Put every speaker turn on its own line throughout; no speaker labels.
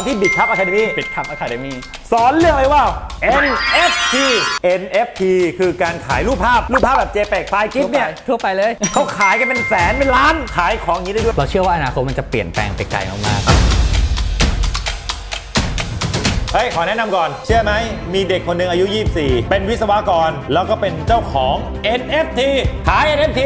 อนที่บิดครับอะคาเดมี่
ปิดทับอะคาเดมี่
สอนเรื่องอะไรว่า NFT NFT คือการขายรูปภาพ รูปภาพแบบ JPEG ไฟล์กิฟเนี่ย
ทั่วไปเลย
เขาขายกันเป็นแสนเป็นล้าน ขายของอย่างนี้ได้ด้วย
เราเชื่อว่าอนาคตมันจะเปลี่ยนแปลงไปไกลมาก
เฮ้ย ขอแนะนำก่อน เชื่อไหม มีเด็กคนหนึ่งอายุ 24 เป็นวิศวกร แล้วก็เป็นเจ้าของ NFT ขาย NFT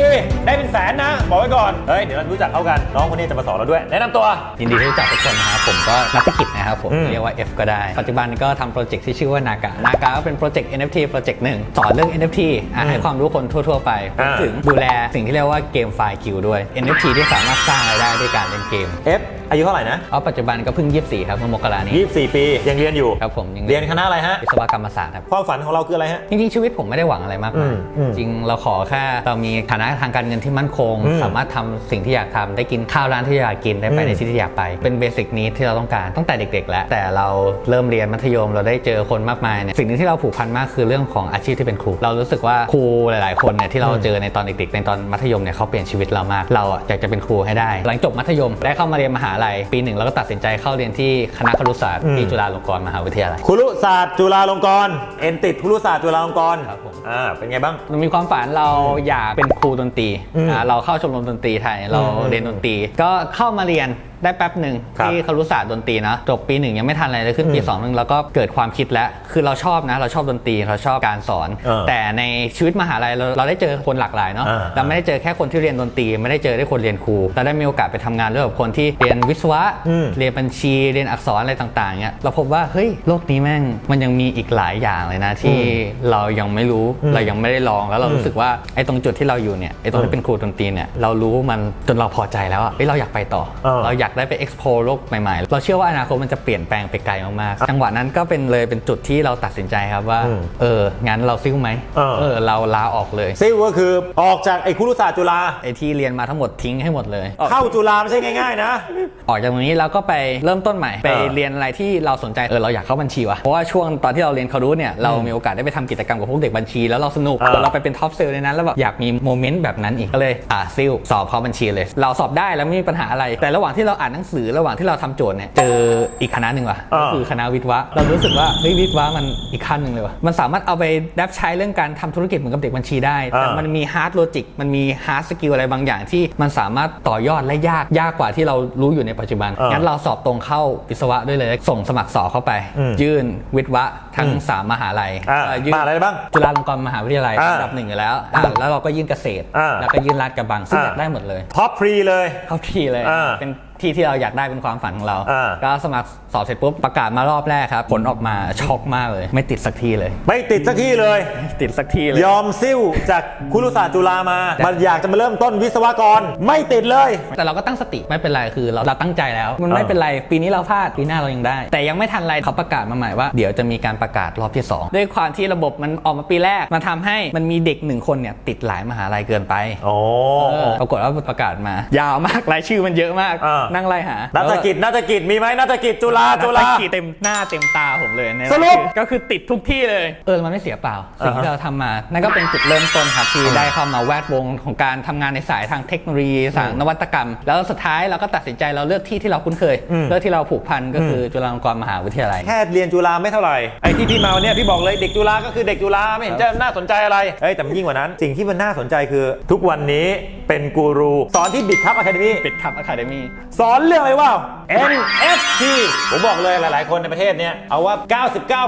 ได้เป็นแสนนะ บอกไว้ก่อน เฮ้ย เดี๋ยวเรารู้จักเขากัน น้องคนนี้จะมาสอนเราด้วย แนะนำตัว
ๆยินดีที่รู้จักทุกคนนะครับ ผมก็นักธุรกิจนะครับผม
อืม
เรียกว่า F ก็ได้ ปัจจุบันก็ทำโปรเจกต์ที่ชื่อว่านากา นากาก็เป็นโปรเจกต์ NFT โปรเจกต์หนึ่งสอนเรื่อง NFT อะให้ความรู้คนทั่ว ๆ ไป
อ่า
ถึงดูแลสิ่งที่เรียกว่าเกมไฟล์คิวด้วย NFT ที่สามารถสร้างรายได้ด้วยการเล่นเกม
F อายุเท่าไหร่นะ
เพราะปัจจุบันก็เพิ่ง 24 ครับเมื่อมกรานี้
24 ปี ยังเรียนอยู่
ครับผมยัง
เรียนคณะอะไรฮะ
วิศวกรรมศาสตร์ครับ
ความฝันของเราคืออะไรฮะ
จริงๆชีวิตผมไม่ได้หวังอะไรมาก
อื
มาย
มอืม
จริงเราขอแค่เรามีฐานะทางการเงินที่มั่นคง
อืม
สามารถทำสิ่งที่อยากทำได้กินข้าวร้านที่อยากกินได้ไป
อืม
ในที่ที่อยากไป เป็นเบสิกนี้ที่เราต้องการตั้งแต่เด็ก ๆ แล้ว แต่เราเริ่มเรียนมัธยมเราได้เจอคนมากมายเนี่ยสิ่งหนึงที่เราผูกพันมากคือเรื่องของอาชีพที่เป็นครู เรารู้สึกว่าครูหลาย ๆ คนเนี่ยที่เราเจอในตอนเด็ก ๆ ในตอนมัธยมเนี่ยเขาเปลี่ยนชีวิตเรามาก เราอะอยากจะเป็นครูให้ได้ หลังจบมัธยมได้เข้ามาเรียนมหาลัย ปีหนึ่งเราก็ตัดสินใจเข้าเรียนที่คณะครุศาสตร์
อืม
ที่จุฬาลงกรณ์มหาวิทยาลัย
ครุศาสตร์จุฬาลงกรณ์เอ็นติดครุศาสตร์จุฬาลงกรณ์
ครับผม
อ่าเป็นไงบ้าง
เรามีความฝันเราอยากเป็นครูดนตรี
อืม
อ่าเราเข้าชมรมดนตรีไทยเรา
อืม
เรียนดนตรี ก็เข้ามาเรียน ได้แป๊บหนึ่ง
ครับ
ที่ครุศาสตร์ดนตรีนะจบปีหนึ่งยังไม่ทันอะไรเลยขึ้นปี
อืม
สองหนึ่งแล้วก็เกิดความคิดแล้วคือเราชอบนะ เราชอบดนตรีเราชอบการสอน
เออ
แต่ในชีวิตมหาลัยเราเราได้เจอคนหลากหลายเนาะ
อ่า
เราไม่ได้เจอแค่คนที่เรียนดนตรี ไม่ได้เจอได้คนเรียนครูเราได้มีโอกาสไปทำงานร่วมกับคนที่เรียนวิศวะ
อืม
เรียนบัญชีเรียนอักษรอะไรต่างๆเนี่ยเราพบว่าเฮ้ยโลกนี้แม่งมันยังมีอีกหลายอย่างเลยนะที่เรายังไม่รู้
อืม
เรายังไม่ได้ลองแล้วเรา
อืม
รู้สึกว่าไอ้ตรงจุดที่เราอยู่เนี่ยไอ้ตรงที่เป็นครูดนตรีเนี่ยเรารู้มันจนเราพอใจแล้วอะเฮ้ยเราอยากไปต่อ
เออ
เราอยากได้ไป explore โลกใหม่ๆ เราเชื่อว่าอนาคตมันจะเปลี่ยนแปลงไปไกลมากๆจังหวะนั้นก็เป็นเลยเป็นจุดที่เราตัดสินใจครับว่า
อืม
เออ งั้นเราซิ่วไหม
เออ
เราลาออกเลย
ซิลก็คือออกจากไอ้ครุศาสตร์จุฬา
ไอ้ที่เรียนมาทั้งหมดทิ้งให้หมดเลย
เข้าจุฬาไม่ใช่ง่ายๆนะ
ออกจากตรงนี้เราก็ไปเริ่มต้นใหม่ไป
เออ
เรียนอะไรที่เราสนใจเออเราอยากเข้าบัญชีวะเพราะว่าช่วงตอนที่เราเรียนเขารู้เนี่ยเรามีโอกาสได้ไปทำกิจกรรมกับพวกเด็กบัญชีแล้วเราสนุก
เออ
เราไปเป็นท็อปเซลในนั้นแล้วแบบอยากมีโมเมนต์แบบนั้นอีกก็เลยอ่าซิลสอบเข้าบัญชีเลย เราสอบได้แล้วไม่มีปัญหาอะไร แต่ระหว่างที่เราอ่านหนังสือระหว่างที่เราทำโจทย์เนี่ยเจออีกคณะหนึ่งว่ะ
เออ
ก็คือคณะวิทย์วะเรารู้สึกว่าเฮ้ยวิทย์วะมันอีกขั้นหนึ่งเลยว่ะมันสามารถเอาไปดับใช้เรื่องการทำธุรกิจเหมือนกับเด็กบัญชีได้ แต่
เออ
มันมีฮาร์ดโลจิกมันมีฮาร์ดสกิลอะไรบางอย่างที่มันสามารถต่อยอดและยากยากกว่าที่เรารู้อยู่ในปัจจุบัน
เออ
งั้นเราสอบตรงเข้าวิศวะด้วยเลย ส่งสมัครสอบเข้าไป
อืม
ยื่นวิทย์วะ ทั้ง
อืม
3มหาลัย
อ่า
เอ่อยื่น
มหาลัยอะไรบ้าง
จุฬาลงกรณ์มหาวิทยาลัย
อ่า
อันดับหนึ่งอยู่แล้วอ่าแล้วเราก็ยื่นเกษตร
อ่า
แล้วก็ยื่นราชกระบังซึ่ง
อ่า
อยากได้หมดเลย
ท็อปพรีเลย
เข้าที่เลย
อ่า
เป็นที่ที่เราอยากได้เป็นความฝันของเรา
อ่า
ก็สมัครสอบเสร็จปุ๊บประกาศมารอบแรกครับผลออกมาช็อกมากเลย ไม่ติดสักทีเลย
ไม่ติดสักที่เลย
ไม่ติดสักทีเลย
ยอมซิ่วจากครุศาสตร์จุฬามา มันอยากจะมาเริ่มต้นวิศวกร ไม่ติดเลย
แต่เราก็ตั้งสติไม่เป็นไรคือเราเราตั้งใจแล้ว มันไม่
อ่า
เป็นไรปีนี้เราพลาดปีหน้าเรายังได้ แต่ยังไม่ทันไรเขาประกาศมาใหม่ว่าเดี๋ยวจะมีการประกาศรอบที่ 2 ด้วยความที่ระบบมันออกมาปีแรก มันทำให้มันมีเด็กหนึ่งคนเนี่ยติดหลายมหาลัยเกินไป
โอ้
เออปรากฏว่าประกาศมา ยาวมากรายชื่อมันเยอะมาก
อ่านั่
นั่งไล่หา
นักกิจนักกิจมีไหมนักกิจจุฬาจุฬา
นักกีเต็มหน้าเต็มตาผมเลยใน
สรุป
ก็คือติดทุกที่เลย เออมันไม่เสียเปล่าสิ่งที่
อ่าฮะ
เราทำมา นั่นก็เป็นจุดเริ่มต้นครับที่ได้เข้ามาแวดวงของการทำงานในสายทางเทคโนโลยีสายนวัตกรรม แล้วสุดท้ายเราก็ตัดสินใจเราเลือกที่ที่เราคุ้นเคย
อืม
เลือกที่เราผูกพันก็คือจุฬาลงกรณ์มหาวิทยาลัย
แค่เรียนจุฬาไม่เท่าไหร่ไอ้ที่พี่มาวันเนี้ยพี่บอกเลยเด็กจุฬาก็คือเด็กจุฬาไม่เห็นจะน่าสนใจอะไรเฮ้ยแต่มันยิ่งกว่านั้น สิ่งที่มันน่าสนใจคือ ทุกวันนี้เป็นกูรูสอนที่บิดครับอะคาเดมี่
ปิดทับอะคาเดมี่
สอนเรื่องอะไรว่า NFT ผมบอกเลยหลาย ๆ คนในประเทศเนี้ยเอาว่า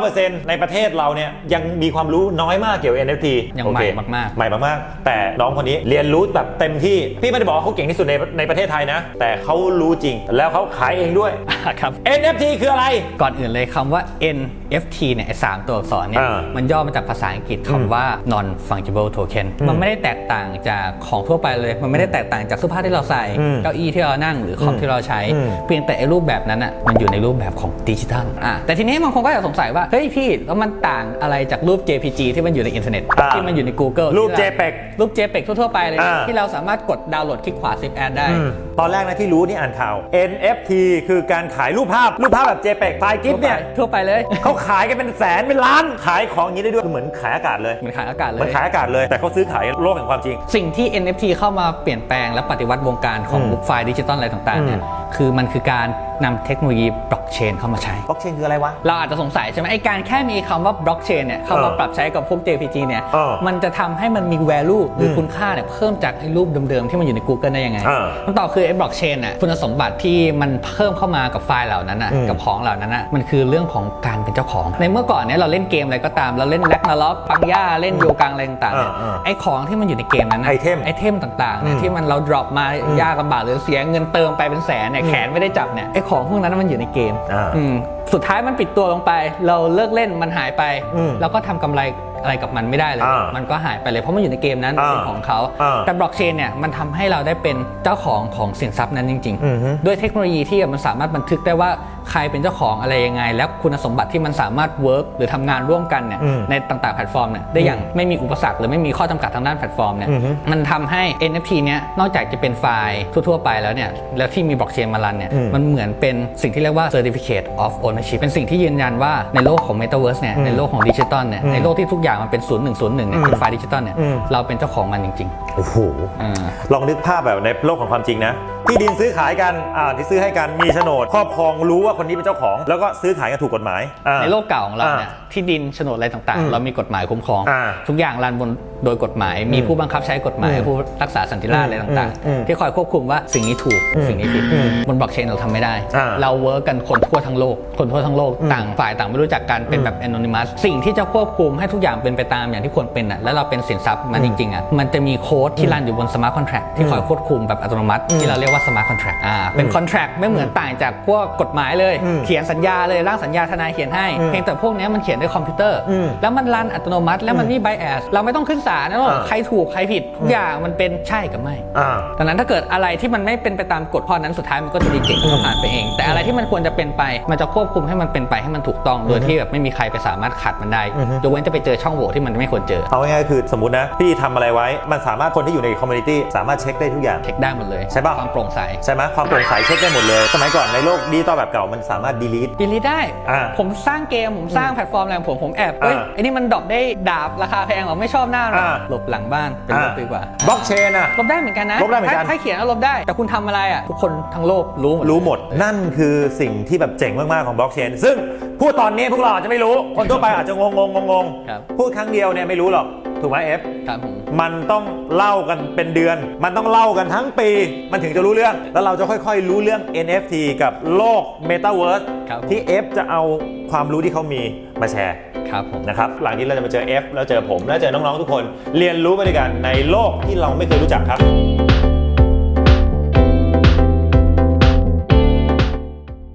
99%ในประเทศเราเนี่ยยังมีความรู้น้อยมากเกี่ยวกับ NFT
ยัง
โอ
ให
เค
ม่มากๆ
ใหม่มากๆ แต่น้องคนนี้เรียนรู้แบบเต็มที่พี่ไม่ได้บอกว่าเขาเก่งที่สุดในในประเทศไทยนะ แต่เขารู้จริงแล้วเขาขายเองด้วย
ครับ
NFT คืออะไร
ก่อนอื่นเลยคำว่า NFT เนี่ยไอ้สามตัวอักษรเนี่ย
อ่า
มันย่อมาจากภาษาอังกฤษคำว่า non fungible token มันไม่ได้แตกต่างจากของทั่วไปเลย มันไม่ได้แตกต่างจากเสื้อผ้าที่เราใส่
อืม
เก้าอี้ที่เรานั่งหรือคอม
อืม
ที่เราใช้
อืม
เพียงแต่ไอ้รูปแบบนั้นอะมันอยู่ในรูปแบบของดิจิทัลอะแต่ทีนี้บางคนก็อยากสงสัยว่าเฮ้ยพี่แล้วมันต่างอะไรจากรูป JPG ที่มันอยู่ในอินเทอร์เน็ต
อ่า
ที่มันอยู่ใน Google
รูป
ที่เรา
JPEG
รูป JPEG ทั่วๆไปเลย
อ่า
ที่เราสามารถกดดาวน์โหลดคลิกขวา10แอดได้
อืมตอนแรกนะที่รู้นี่อ่านข่าว NFT คือการขายรูปภาพ รูปภาพแบบ JPEG ไฟล์กิฟเนี่ย
ทั่วไปเลย
เขาขายกันเป็นแสนเป็นล้าน ขายของอย่างนี้ได้ด้วยคือเหมือนขายอากาศเลย
เหมือนขายอากาศเล
เหมือน
ย
ขายอากาศเลย แต่เขาซื้อขายโลกแห่งความจริง
สิ่งที่ NFT เข้ามาเปลี่ยนแปลงและปฏิวัติวงการของ
อืม
บุ๊กไฟล์ดิจิตอลอะไรต่างๆเนี่ย
อืม
คือมันคือการนำเทคโนโลยีบล็อกเชนเข้ามาใช้
บล็อกเชนคืออะไรวะ
เราอาจจะสงสัยใช่ไหมไอการแค่มีคำว่าบล็อกเชนเนี่ยเข้ามา
เออ
ปรับใช้กับพวก JPG เนี่ย
เออ
มันจะทำให้มันมี value หรืออ
ม
คุณค่าเนี่ยเพิ่มจากไอ้รูปเดิมๆ ที่มันอยู่ใน Google ได้ยังไง
เออ
คำตอบคือไอ้บล็อกเชนน่ะคุณสมบัติที่มันเพิ่มเข้ามากับไฟล์เหล่านั้นน่ะ
อืม
กับของเหล่านั้นน่ะมันคือเรื่องของการเป็นเจ้าของ ในเมื่อก่อนเนี่ยเราเล่นเกมอะไรก็ตามเราเล่นแล็กนาล็อกปังย่าเล่นโยกังอะไรต่างๆเนี่ย
เออเออ
ไอ้ของที่มันอยู่ในเกมนั้นน่ะ
ไอเทม
ไอเทมต่างๆเนี่ย
อืม
ที่มันเรา drop มายากลำบากหรือเสียเงินเติมไปเป็นแสนเนี่ยแขนไม่ได้จับเนี่ยไอของพวกนั้นมันอยู่ในเกม
อ่า
อืมสุดท้ายมันปิดตัวลงไป เราเลิกเล่นมันหายไป
อืม
เราก็ทำกำไร อะไรกับมันไม่ได้เลย
อ่ามั
มันก็หายไปเลยเพราะมันอยู่ในเกมนั้น
อ่า
เป็นของเขา
อ่า
แต่บล็อกเชนเนี่ยมันทำให้เราได้เป็นเจ้าของของสินทรัพย์นั้นจริง
อือฮึ
ๆ ด้วยเทคโนโลยีที่มันสามารถบันทึกได้ว่าใครเป็นเจ้าของอะไรยังไง และคุณสมบัติที่มันสามารถเวิร์กหรือทำงานร่วมกันเนี่ย
อืม
ในต่างๆแพลตฟอร์มเนี่ยได้อย่างไม่มีอุปสรรคหรือไม่มีข้อจำกัดทางด้านแพลตฟอร์มเนี่ย
อือฮึ
มันทำให้ NFT เนี้ยนอกจากจะเป็นไฟล์ทั่วๆไปแล้วเนี่ยแล้วที่มีบล็อกเชนมารันเนี่ย
อืม
มันเหมือนเป็นสิ่งที่เรียกว่า certificate of ownership เป็นสิ่งที่ยืนยันว่าในโลกของ metaverse เนี่ย
อืม
ในโลกของดิจิตอลเนี่ย
อืม
ในโลกที่ทุกอย่างมันเป็น 0 1 0 1เนี่ย
อืม
เป็นไฟล์ดิจิตอลเนี่ย
อืม
เราเป็นเจ้าของมันจริง
โอ้โห
ๆอ่า
ลองนึกภาพแบบในโลกของความจริงนะ ที่ดินซื้อขายกันอ่าที่ซื้อให้กันมีโฉนดครอบครองรู้ว่าคนนี้เป็นเจ้าของ แล้วก็ซื้อขายกันถูกกฎหมายอ่า
ในโลกเก่าของเรา
อ่า
เนี่ยที่ดินโฉนดอะไรต่าง
อืม
ๆ เรามีกฎหมายคุ้มครอง
อ่า
ทุกอย่างรันบนโดยกฎหมาย มี
อืม
ผู้บังคับใช้กฎหมาย
อืม
ผู้รักษาสันติราษฎร์อะไรต่าง
อืม
ๆ ที่คอยควบคุมว่าสิ่งนี้ถูก
อืม
สิ่งนี้ผิด
อืม
บนบล็อกเชนเราทำไม่ได้
อ่า
เราเวิร์กกันคนทั่วทั้งโลก คนทั่วทั้งโลก
อืม
ต่างฝ่ายต่างไม่รู้จักกันเป็นแบบ anonymous สิ่งที่จะควบคุมให้ทุกอย่างเป็นไปตามอย่างที่ควรเป็นอะแล้วเราเป็นสินทรัพย์มันจริงๆอะมันจะมีโค้ดที่รันอยู่บน smart contract ที่คอยควบคุมแบบอัตโนมัติที่เราเรียกว่า smart contract อ่าเป็น contract ไม่เหมือนต่างจากพวกกฎหมายเลย
อืม
เขียนสัญญาเลยร่างสัญญาทนายเขียนให้
อืม
เพียงแต่พวกเนี้ยมันเขียนด้วยคอมพิวเตอร์
อืม
แล้วมันรันอัตโนมัติ แล้วมันมีไบแอสเราไม่ต้องขึ้นศาลนะว่า
อ่า
ใครถูกใครผิดทุกอย่างมันเป็นใช่กับไม่
อ่า
ดังนั้นถ้าเกิดอะไรที่มันไม่เป็นไปตามกฎข้อนั้นสุดท้ายมันก็จะรีเจ็คก็ผ่านไปเอง แต่อะไรที่มันควรจะเป็นไปมันจะควบคุมให้มันเป็นไปให้มันถูกต้องโดยที่แบบไม่มีใครไปสามารถขัดมันได้
อือฮึ
ยกเว้นจะไปเจอช่องโหว่ที่มันไม่ควรเจอ
เอาง่ายๆคือสมมตินะพี่ทำอะไรไว้มันสามารถคนที่อยู่ในคอมมูนิตี้สามารถเช็คได้ทุกอย่าง
เช็คได้หมดเลย
ใช่ปะ
ความโปร่งใส
ใช่ไหมความโปร่งใสเช็คได้หมดเลย สมัยก่อนในโลกดิจิตอลแบบเก่ามันสามารถ delete
ดีลีได้
อ่า
ผมสร้างเกม ผมสร้างแพลตฟอร์มอะไรของผมผมแอบเฮ้ย
อ่า
ไอ้นี่มันดรอปได้ดาบราคาแพงเหรอไม่ชอบหน้าหรอ
อ่า
หลบหลังบ้านเป็นลบดีกว่า
บล็อกเชนอะ
ลบได้เหมือนกันนะ
ลบได้เหมือนกัน
ถ้าถ้าเขียนแล้วลบได้ แต่คุณทำอะไรอะทุกคนทั้งโลกรู้หมด
รู้หมดนั่นคือสิ่งที่แบบเจ๋งมาก ๆ ของบล็อกเชนซึ่งพูดตอนนี้พวกเราอาจจะไม่รู้ คนทั่วไปอาจจะงงงงงง
ครับ
พูดครั้งเดียวเนี่ยไม่รู้หรอก ถูกไหมเอฟ
ครับผม
มันต้องเล่ากันเป็นเดือน มันต้องเล่ากันทั้งปี มันถึงจะรู้เรื่อง แล้วเราจะค่อยๆ รู้เรื่อง NFT กับโลก Metaverse
ครับผม
ที่ F จะเอาความรู้ที่เขามีมาแชร์
ครับผม
นะครับหลังนี้เราจะมาเจอ F แล้วเจอผม แล้วเจอน้องๆทุกคน เรียนรู้ไปด้วยกันในโลกที่เราไม่เคยรู้จักครับ